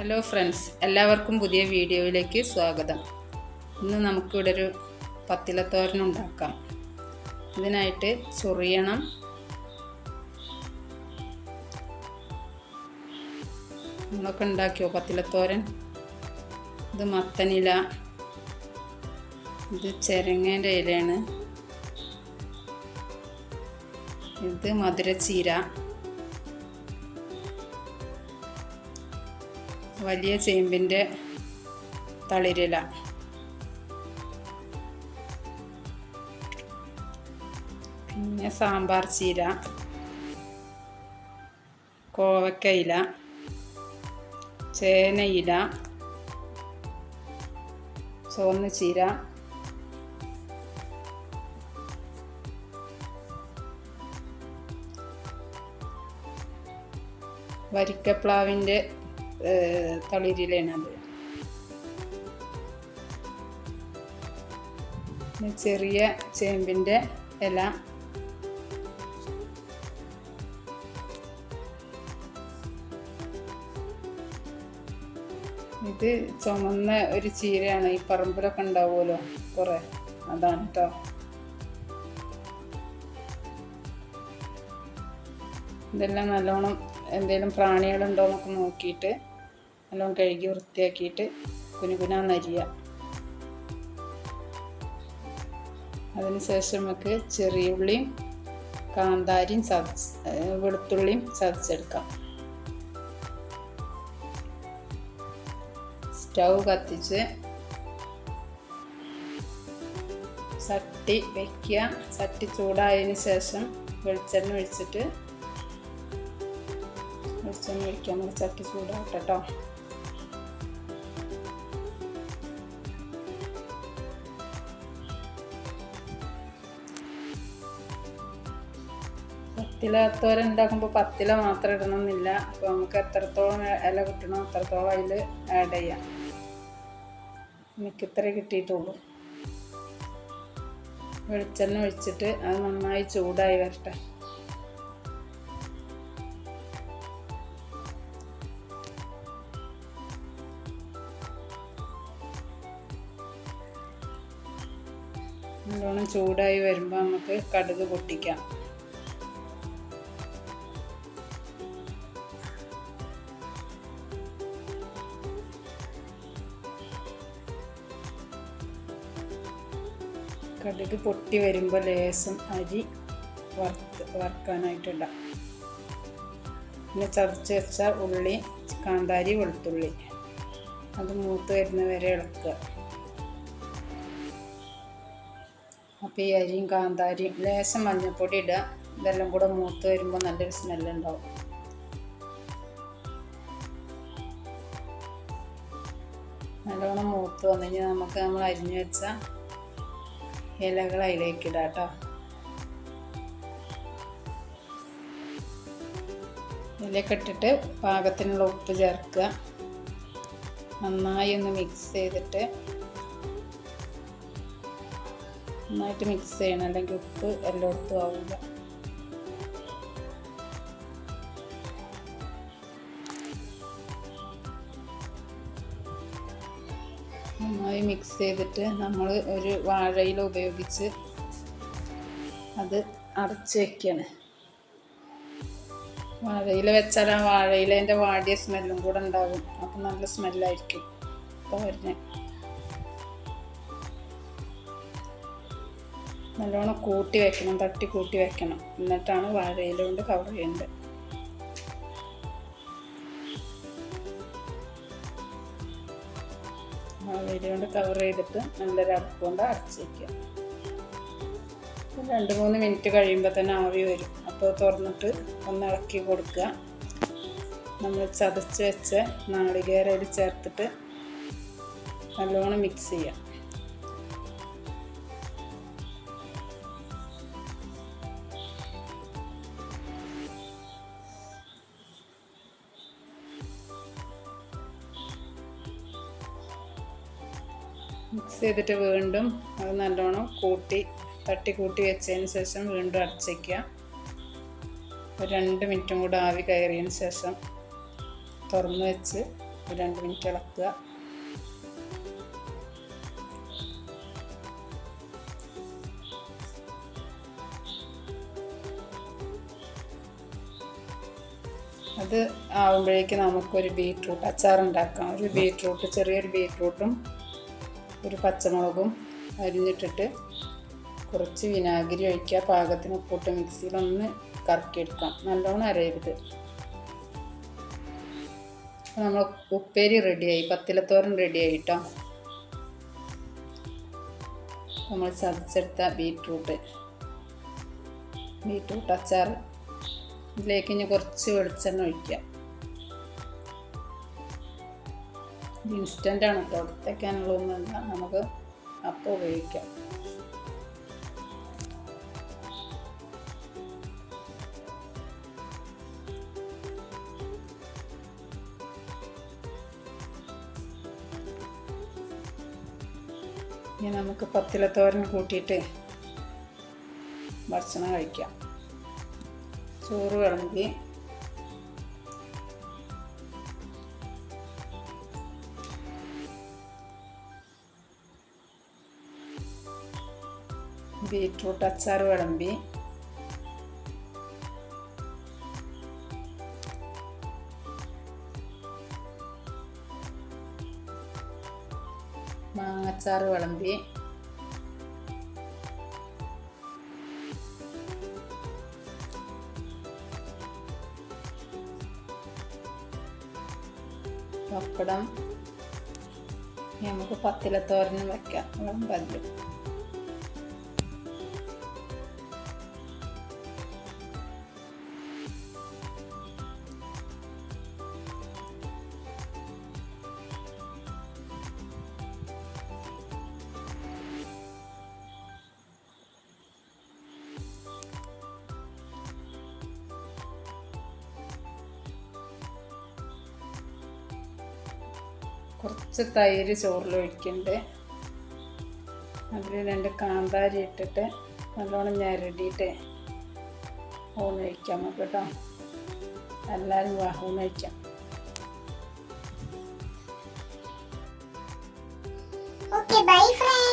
Hello friends എല്ലാവർക്കും പുതിയ വീഡിയോയിലേക്ക് സ്വാഗതം. ഇന്ന് നമുക്കിവിടെ ഒരു പത്തിലത്തോരൻ ഉണ്ടാക്കാം. ഇതിനായിട്ട് ചൊറിയണം. നമ്മളൊക്കെ ഉണ്ടാക്കിയോ പത്തിലത്തോരൻ? ഇത് മത്തനില. ഇത് ചെരങ്ങേന്റെ ഇലയാണ്. ഇത് മധുരച്ചീര. വലിയ ചേമ്പിന്റെ തളിരില. പിന്നെ സാമ്പാർ ചീര. കോവക്കയില. ചേനയില. ചുവന്ന ചീര. വരിക്കപ്ലാവിന്റെ തളിരിലാണ് അത് ചെറിയ ചേമ്പിന്റെ ഇല. ഇത് ചുമന്ന ഒരു ചീരയാണ്. ഈ പറമ്പിലൊക്കെ ഉണ്ടാവുമല്ലോ കുറേ. അതാണ് കേട്ടോ ഇതെല്ലാം നല്ലോണം എന്തെങ്കിലും പ്രാണികളുണ്ടോ എന്നൊക്കെ നോക്കിയിട്ട് നല്ലോണം കഴുകി വൃത്തിയാക്കിയിട്ട് കുനുകുനാന്നരിയ അതിനുശേഷം നമുക്ക് ചെറിയ ഉള്ളിയും കാന്താരിയും ചതച്ച് വെളുത്തുള്ളിയും ചതച്ചെടുക്കാം സ്റ്റൗ കത്തിച്ച് ചട്ടി വയ്ക്കുക ചട്ടി ചൂടായതിന് ശേഷം വെളിച്ചെണ്ണ ഒഴിച്ചിട്ട് വെളിച്ചെണ്ണ ഒഴിക്കാൻ നമുക്ക് ചട്ടി ചൂടാകട്ടെ പത്തില തോരൻ ഉണ്ടാക്കുമ്പോൾ പത്തില മാത്രം ഇടണം എന്നില്ല അപ്പോൾ നമുക്ക് എത്രത്തോളം ഇല കിട്ടണോ അത്രത്തോളം അതിൽ ആഡ് ചെയ്യാം. എനിക്ക് കിട്ടിയിട്ടുള്ളൂ. വെളിച്ചെണ്ണ ഒഴിച്ചിട്ട് അത് നന്നായി ചൂടായി വരട്ടെ. നല്ലോണം ചൂടായി വരുമ്പോൾ നമുക്ക് കടുക് പൊട്ടിക്കാം. കടുക് പൊട്ടി വരുമ്പോൾ ലേസം അരി വറുത്ത് വറുക്കാനായിട്ടിടാം. പിന്നെ ചതച്ച് വെച്ച ഉള്ളി കാന്താരി വെളുത്തുള്ളി. അത് മൂത്ത് വരുന്ന വരെ ഇളക്കുക. അപ്പോൾ ഈ അരിയും കാന്താരിയും ലേശം മഞ്ഞൾപ്പൊടി ഇടുക. ഇതെല്ലാം കൂടെ മൂത്ത് വരുമ്പോൾ നല്ലൊരു സ്മെല്ലുണ്ടാവും നല്ലോണം മൂത്ത് വന്നു കഴിഞ്ഞാൽ നമുക്ക് നമ്മൾ അരിഞ്ഞു വെച്ച ഇലകൾ അതിലേക്ക് ഇടാം കേട്ടോ. ഇലയൊക്കെ ഇട്ടിട്ട് പാകത്തിനുള്ള ഉപ്പ് ചേർക്കുക. നന്നായി ഒന്ന് മിക്സ് ചെയ്തിട്ട് നന്നായിട്ട് മിക്സ് ചെയ്യണം. അല്ലെങ്കിൽ ഉപ്പ് എല്ലായിടത്തും ആവില്ല. മിക്സ് ചെയ്തിട്ട് നമ്മൾ ഒരു വാഴയില ഉപയോഗിച്ച് അത് അടച്ച് വെക്കുകയാണ് വാഴയില വെച്ചാൽ ആ വാഴയിലേന്റെ വാടിയ സ്മെല്ലും കൂടെ ഉണ്ടാകും അപ്പം നല്ല സ്മെല്ലായിരിക്കും തോരന്. നല്ലോണം കൂട്ടി വെക്കണം തട്ടി കൂട്ടി വെക്കണം. എന്നിട്ടാണ് വാഴയില കൊണ്ട് കവർ ചെയ്യേണ്ടത്. കൊണ്ട് കവർ ചെയ്തിട്ട് നല്ലൊരു അടുപ്പ് കൊണ്ട് അടച്ച് വയ്ക്കുക രണ്ട് മൂന്ന് മിനിറ്റ് കഴിയുമ്പോൾ തന്നെ ആവി വരും. അപ്പോൾ തുറന്നിട്ട് ഒന്ന് ഇളക്കി കൊടുക്കുക. നമ്മൾ ചതച്ച് വെച്ച നാളികേരയിൽ ചേർത്തിട്ട് നല്ലോണം മിക്സ് ചെയ്യാം. മിക്സ് ചെയ്തിട്ട് വീണ്ടും അത് നല്ലോണം കൂട്ടി തട്ടി കൂട്ടി വെച്ചതിന് ശേഷം വീണ്ടും അടച്ചേക്കുക. ഒരു രണ്ട് മിനിറ്റും കൂടെ ആവി കയറിയതിന് ശേഷം തുറന്ന് വെച്ച് രണ്ട് മിനിറ്റ് ഇളക്കുക. അത് ആവുമ്പോഴേക്ക് നമുക്കൊരു ബീട്രൂട്ട് അച്ചാർ ഉണ്ടാക്കാം ഒരു ബീട്രൂട്ട് ചെറിയൊരു ബീട്രൂട്ടും ഒരു പച്ചമുളകും അരിഞ്ഞിട്ടിട്ട് കുറച്ച് വിനാഗിരി ഒഴിക്കുക. പാകത്തിന് ഉപ്പിട്ട് മിക്സിയിലൊന്ന് കറക്കിയെടുക്കാം. നല്ലോണം അരയരുത്. നമ്മൾ ഉപ്പേരി റെഡിയായി. പത്തിലത്തോരൻ റെഡിയായി കേട്ടോ നമ്മൾ ചതച്ചെടുത്ത ബീട്രൂട്ട് ബീട്രൂട്ട് അച്ചാർ ഇതിലേക്ക് ഇനി കുറച്ച് വെളിച്ചെണ്ണ ഒഴിക്കുക. ഇൻസ്റ്റന്റ് ആണ് കേട്ടോ നമുക്ക് അപ്പോൾ ഉപയോഗിക്കാം. ഇനി നമുക്ക് പത്തിലത്തോരൻ കൂട്ടിയിട്ട് ഭക്ഷണം കഴിക്കാം. ചോറ് വിളമ്പി ബീട്രൂട്ട് അച്ചാർ വിളമ്പി മാങ്ങച്ചാർ വിളമ്പി പപ്പടം. ഇനി നമുക്ക് പത്തിലത്തോരനും വെക്കാം. വിളമ്പതിൽ കുറച്ച് തൈര് ചോറിൽ ഒഴിക്കുന്നുണ്ട്. അതിൽ രണ്ട് കാന്താരി ഇട്ടിട്ട് നല്ലോണം ഞരടിയിട്ട് ഊണ് കഴിക്കാം നമുക്ക് കേട്ടോ എല്ലാവരും ഊണ് കഴിക്കാം. Bye friend.